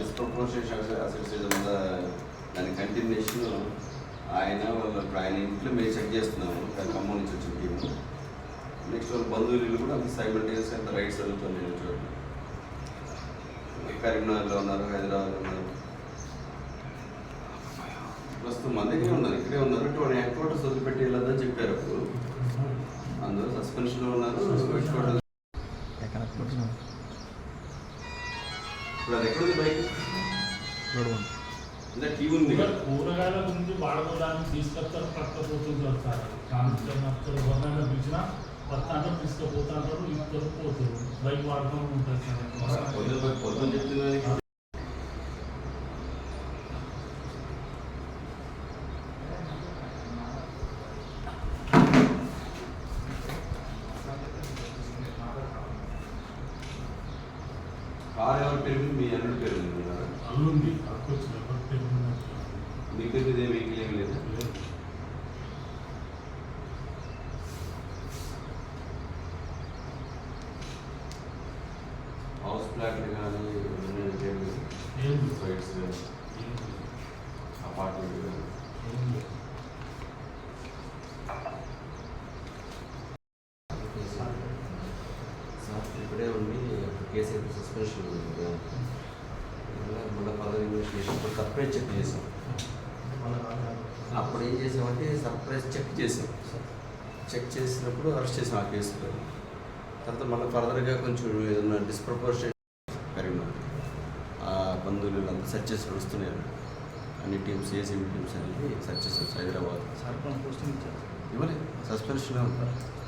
Disproportion assets ఉందా దాని continuation ఆయన వాళ్ళ ఆయన ఇంట్లో మేము చెక్ చేస్తున్నాము దాని ఖమ్మం నుంచి వచ్చిన టీము నెక్స్ట్ వాళ్ళ బంధువులు కూడా అంత సైమల్టేనియస్ అంత రైట్స్ జరుగుతుంది చూడండి కరీంనగర్లో ఉన్నారు హైదరాబాద్లో ఉన్నారు. ప్రస్తుతం మన దగ్గరే ఉన్నారు ఇక్కడే ఉన్నారు. టూ హెడ్ క్వార్టర్స్ వదిలిపెట్టి వెళ్ళదని చెప్పారు అప్పుడు. అందరూ సస్పెన్షన్లో ఉన్నారు హెడ్ క్వార్టర్స్ ఇప్పుడు అది ఎక్కడుంది బైక్? ఇంకా టీవీ ఉంది. కూరగాయల గురించి వాడుకోవడానికి తీసుకొస్తారు పట్టకపోతుంటారు సార్ కాన్స్టేబుల్ గవర్నమెంట్ పిలిచినా పత్తాంటే తీసుకుపోతాంటారు ఇద్దరు పోతారు. బైక్ వాడుతూ ఉంటారు సార్. పొద్దున పొద్దున కార్ ఎవరి పేరు మీద? మీ అల్లుడి పేరు ఉందా? అల్లుంది అక్కడ వచ్చి ఎవరి పేరు మీద మీ మీద ఏమి వెహికల్ ఏమి లేదా. హౌస్ ప్లాట్లు కానీ? ఏం. సైట్స్ ఏం. అపార్ట్మెంట్ కానీ ఏం ఇప్పుడే ఉండి కేసు అయితే సస్పెన్షన్ ఉంది. కదా. మళ్ళీ మళ్ళీ పదవి ఇన్వెస్టిగేషన్ సర్ప్రైజ్ చెక్ చేసాం. అప్పుడు ఏం చేసామంటే సర్ప్రైజ్ చెక్ చేసాం. చెక్ చేసినప్పుడు అరెస్ట్ చేసాం ఆ కేసులో. తర్వాత మళ్ళీ ఫర్దర్గా కొంచెం ఏదైనా డిస్ప్రపోర్షన్ కరీంనగర్ ఆ బంధువులు అంతా సెర్చ్ చేసి నడుస్తున్నారు అన్ని టీమ్స్ ఏసీబీ టీమ్స్ అనేవి సెర్చ్ చేసాం హైదరాబాద్ ఇవ్వలేదు. సస్పెన్షన్ ఉంటారు